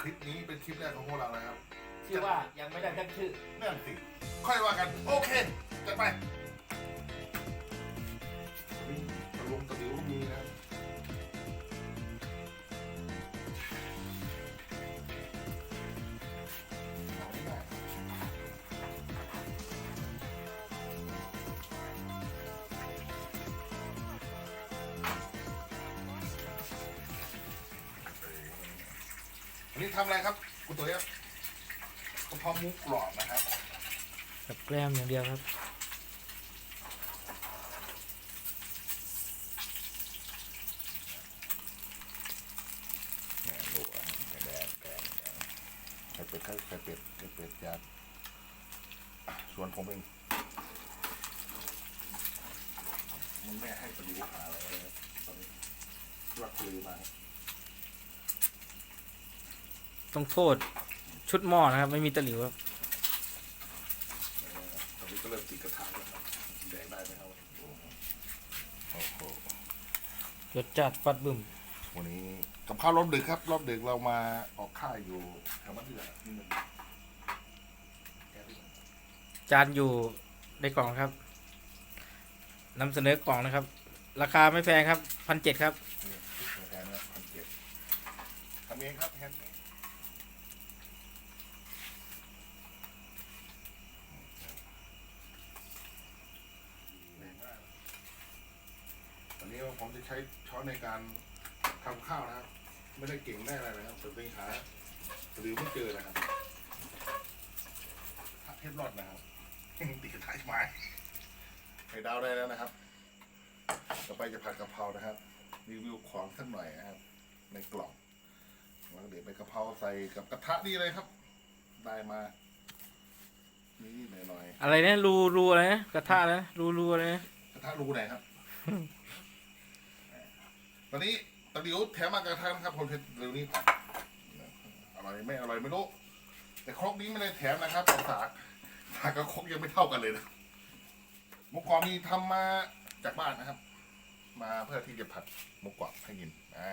คลิปนี้เป็นคลิปแรกของพวกเรานะครับชื่อว่ายังไม่ได้ตั้งชื่อ นั่นสิค่อยว่ากัน โอเคจัดไป นนี้ทำอะไรครับคุณตัวเนี้ยกระเพาะหมุกกรอบนะครับกับแกล้มอย่างเดียวครับเนี่ยดูอะแดงแดงแดงไข่เป็ดไข่ไข่เป็ดไข่เป็ดยาอะส่วนผมเองมันแม่ให้ปฏิวัติหาอะไรนะตอนนี้รักลือมา ต้องโทษชุดหม้อนะครับ ไม่มีตะหลิวครับเออตอนนี้ก็เริ่มติดกระทะแล้วครับแดงได้ไหมครับโอ้โหรสจัดปัดบึ้มวันนี้กับข้าวรอบดึกครับ รอบดึกเรามาออกค่ายอยู่แถวบ้านเดือนี่มันแกะไปก่อนจานอยู่ในกล่องครับนำเสนอกล่องนะครับ ราคาไม่แพงครับพันเจ็ดครับนี่ตัวแทนนะพันเจ็ดทำเองครับแฮนด์เมดตอ นนี้ผมจะใช้ช้อนในการทำข้าวนะครับ ไม่ได้เก่งได้อะไรนะครับแต่เป็นหาหรือไม่เจอนะครับเทปรอดนะครับติดกระทะไม้ไข่ดาวได้แล้วนะครับ ต่อไปจะผัดกะเพรานะครับรีวิวของสักหน่อยนะครับ ในกล่องแล้วเดี๋ยวไปกะเพราใส่กับกระทะนี่เลยครับ ได้มานี่หน่อยอะไรนะรูรูอะไรนะกระทะนะรูรูอะไรนะๆกระทะรูไหนครับ ตอนนี้ตะหลิวแถมมากระทะนะครับผมเห็นเร็วนี้ผัดอร่อยไม่อร่อยไม่รู้แต่ครกนี้ไม่ได้แถมนะครับแต่สากสากกับครกยังไม่เท่ากันเลยนะหมุกกรอบนี่ทำมาจากบ้านนะครับ มาเพื่อที่จะผัดหมุกกรอบให้กินอ่า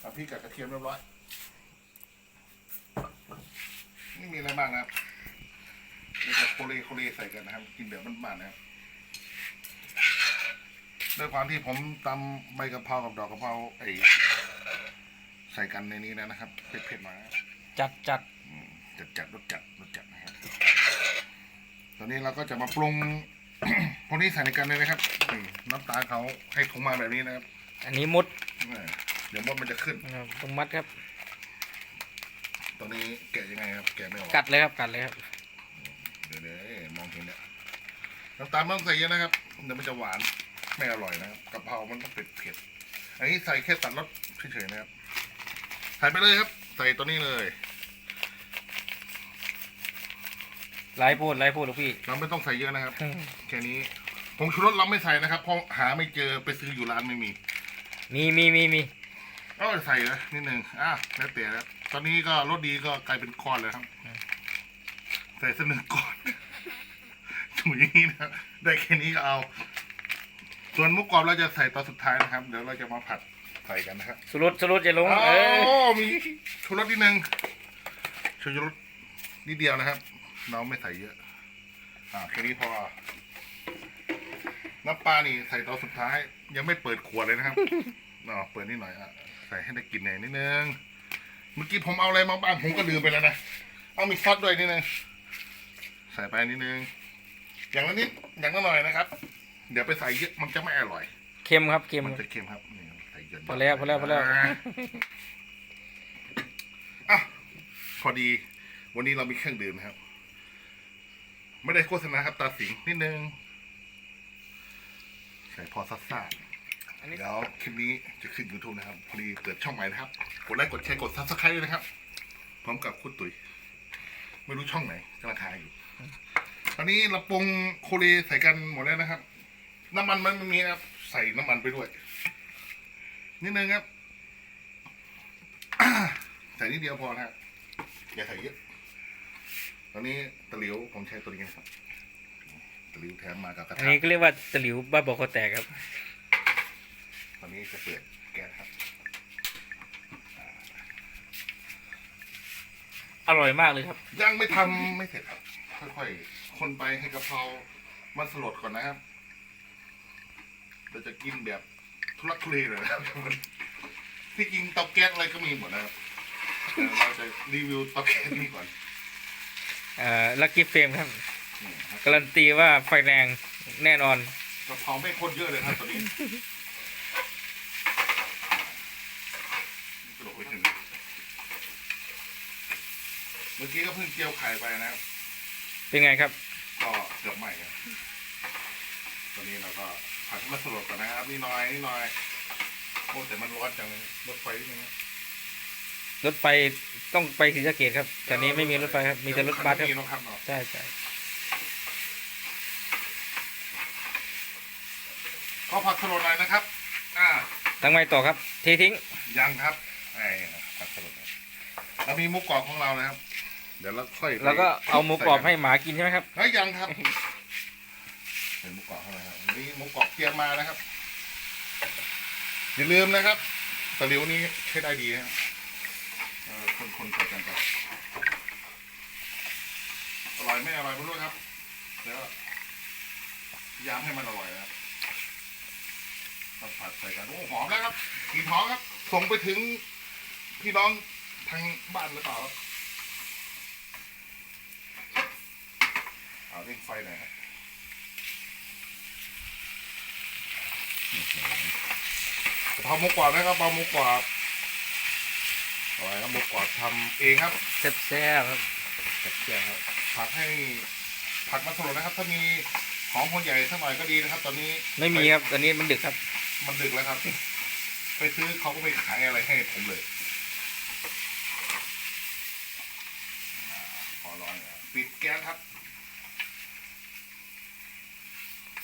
เอาพริกกับกระเทียมเรียบร้อยไม่มีอะไรมากนะครับนี่จะโคเลโคเลใส่กันนะครับ กินแบบบ้านๆนะครับ ด้วยความที่ผมตำใบกะเพรากับดอกกะเพราไอ้ใส่กันในนี้แล้วนะครับเผ็ดๆมาจัดจัดจัดจัดรสจัดรสจัดนะครับตอนนี้เราก็จะมาปรุง พวกนี้ใส่ในกันเลยนะครับนี่น้ำตาลเขาให้ถุงมาแบบนี้นะครับอันนี้มดเออเดี๋ยวมดมันจะขึ้น นะครับตรงมัดครับ ตอนนี้แกะยังไงครับ แกะไม่ออก กัดเลยครับกัดเลยครับเดี๋ยวเดี๋ยวมองเห็นเนี่ยน้ำตาลไม่ต้องใส่เยอะนะครับเดี๋ยวมันจะหวาน ไม่อร่อยนะครับกะเพรามันต้องเผ็ดเผ็ดอันนี้ใส่แค่ตัดรสเฉยๆนะครับใส่ไปเลยครับ ใส่ตัวนี้เลยไล่พูดไล่พูดลูกพี่ เราไม่ต้องใส่เยอะนะครับ แค่นี้ผงชูรสเราไม่ใส่นะครับเพราะหาไม่เจอไปซื้ออยู่ร้านไม่มี มีมีมีมีก็ใส่นะนิดนึงอะแล้วแต่แล้วตอนนี้ก็รสดีก็กลายเป็นก้อนเลยครับ ใส่สักหนึ่งก้อนถุงอย่างนี้นะครับได้แค่นี้ก็เอา ส่วนหมุกกรอบเราจะใส่ตอนสุดท้ายนะครับ เดี๋ยวเราจะมาผัดใส่กันนะครับสุรสสุรสจะลงอ๋เอออมีชูรสนิดนึงชูรสนิดเดียวนะครับ เราไม่ใส่เยอะ อ่าแค่นี้พอ น้ำปลานี่ใส่ตอนสุดท้าย ยังไม่เปิดขวดเลยนะครับเนาะเปิดนิดหน่อยอะใส่ให้ได้กลินหน่อยนิดนึง เมื่อกี้ผมเอาอะไรมาบ้างผมก็ลืมไปแล้วนะ เอามีซอสด้วยนิดนึง ใส่ไปนิดนึง อย่างละนิดอย่างละหน่อยนะครับ เดี๋ยวไปใส่เยอะมันจะไม่อร่อย เค็มครับเค็ม มันจะเค็มครับนี่ใส่เยอะพอแล้วพอแล้วพอแล้ว อะพอดี วันนี้เรามีเครื่องดื่มนะครับ ไม่ได้โฆษณาครับตาสิงนิดนึงใส่พอซัดซ่าอันนี้เดี๋ยวคลิปนี้จะขึ้น YouTube นะครับ พอดีเกิดช่องใหม่นะครับ กดไลค์กดแชร์กดซับสไครต์ด้วยนะครับ พร้อมกับคุณตุ๋ย ไม่รู้ช่องไหนกำลังหาอยู่ ตอนนี้เราปรุงโคเรใส่กันหมดแล้วนะครับ น้ำมันมันไม่มีนะครับ ใส่น้ำมันไปด้วย นิดนึงครับใส่นิดเดียวพอนะครับอย่าใส่เยอะตอนนี้ตะหลิวผมใช้ตัวนี้นะครับตะหลิวแถมมากับกระอันทะนี้ก็เรียกว่าตะหลิวบ้าบอกคอแตกครับ ตอนนี้จะเปิดแก๊สครับอ่าอร่อยมากเลยครับ ยังไม่ทำไม่เสร็จครับ ค่อยๆ คนไปให้กะเพรามันสลดก่อนนะครับ เราจะกินแบบทุลักทุเลเลยนะครับที่จริงเตาแก๊สอะไรก็มีหมดนะครับแต่เราจะรีวิวเตาแก๊สนี่ก่อนเอ่อลักกี้เฟรมครับ นี่ครับการันตีว่าไฟแรงแน่นอนกะเพราไม่คนเยอะเลยครับตอนนี้กระโดดไปถึงเมื่อกี้ก็เพิ่งเจียวไข่ไปนะครับ เป็นไงครับ ก็เกือบใหม่ครับตอนนี้เราก็ ผัดให้มันสลดก่อนนะครับนี่น้อยนี่น้อยโอ้แต่มันร้อนจังเลยรถไฟนี่นะรถไฟต้องไปศรีสะเกดครับแต่นี้ไม่มีรถไฟครับ มีแต่รถบัสครับมีรถครับเนาะใช่ใช่ก็ผัดสลดหน่อยนะครับ อ่าตั้งไว้ต่อครับ เททิ้ง ยังครับไอ้ผัดสลดหน่อยเรามีหมุกกรอบของเรานะครับ เดี๋ยวเราค่อยไปแล้วก็เอาหมูกรอบให้หมากินใช่ไหมครับ เฮ้ยยังครับ เป็นหมุกกรอบเข้าไปครับนี่หมุกกรอบเตรียมมานะครับ อย่าลืมนะครับตะลิวนี้ใช้ได้ดีนะครับเอ่อคนๆใส่กันไปอร่อยไม่อร่อยไม่รู้ครับ แล้วพยายามให้มันอร่อยนะครับผัดใส่กันโอ้หอมแล้วครับกลิ่นหอมครับ ส่งไปถึงพี่น้องทางบ้านหรือเปล่าครับเอาเร่งไฟหน่อยครับอื้อหือ กะเพราหมูกรอบนะครับกะเพราหมูกรอบอะไรครับหมูกรอบทำเองครับแซ่บๆครับจัดแจงครับผักให้ผักมาสลดนะครับ ถ้ามีหอมหัวใหญ่สักหน่อยก็ดีนะครับ ตอนนี้ไม่มีครับตอนนี้มันดึกครับ มันดึกแล้วครับ ไปซื้อเขาก็ไม่ขายอะไรให้ผมเลยอ่าพอร้อนแล้วปิดแก๊สครับ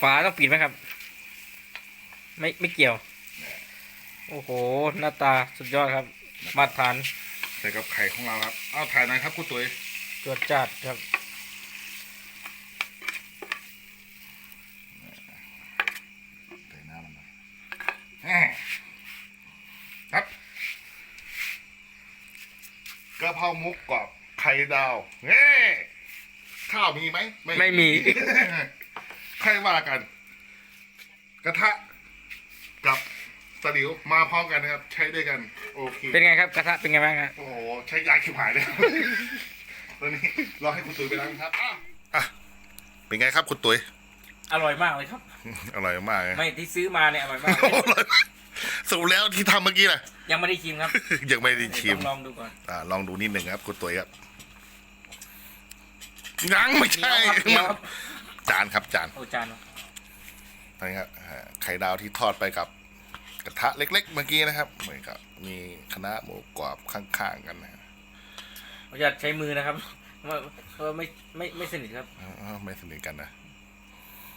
ฝาต้องปิดไหมครับ ไม่ไม่เกี่ยวเนี่ยโอ้โห หน้าตาสุดยอดครับ มาตรฐานใส่กับไข่ของเราครับ เอาถ่ายหน่อยครับคุณตุ๋ยจวดจัดครับ ใส่น้ำมันหน่อยแหม่ครับกะเพราหมุกกรอบไข่ดาวเฮ้ข้าวมีไหมไม่มี ใครว่ากัน กระทะกับ ตะหลิวมาพร้อมกันนะครับ ใช้ด้วยกัน โอเค เป็นไงครับกระทะเป็นไงบ้างครับโอ้โห ใช้ยาขิบหายเลย ตอนนี้รอให้คุณตุ๋ยไปล้างครับอะอะเป็นไงครับคุณตุ๋ย อร่อยมากเลยครับ อร่อยมากเลยไม่ที่ซื้อมาเนี่ยอร่อยมาก อร่อยมากสรุปแล้วที่ทำเมื่อกี้น่ะ ยังไม่ได้ชิมครับยังไม่ได้ชิม ต้องลองดูก่อน อ่าลองดูนิดหนึ่งครับคุณตุ๋ยครับยังไม่ใช่เหนียวครับ จานครับจานโอ้จานนี่ครับอ่าไข่ดาวที่ทอดไปกับก ระทะเล็ก ๆ เมื่อกี้นะครับเหมือนกับมีคณะหมูกรอบข้างๆกันนะผมจะใช้มือนะครับเพราะว่าเพราะว่าไม่ไม่ไม่สนิทครับ อ้าวไม่สนิทกันนะ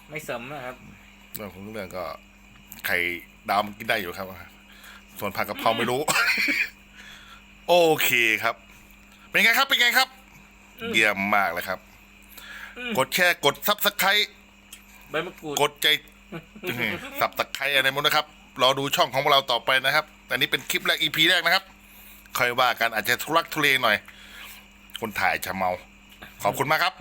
ไม่เสริมนะครับ เรื่องของเรื่องก็ไข่ดาวมันกินได้อยู่ครับ ส่วนผักกะเพราไม่รู้ โอเคครับ เป็นไงครับเป็นไงครับอืมเยี่ยมมากเลยครับ อืม กดแชร์กดซับสไครต์ใบมะกรูดกดใจ สับตะไคร้อะไรหมดนะครับ รอดูช่องของเราต่อไปนะครับแต่นี้เป็นคลิปแรก EP แรกนะครับค่อยว่ากันอาจจะทุรักทุเลหน่อย คนถ่ายจะเมา ขอบคุณมากครับ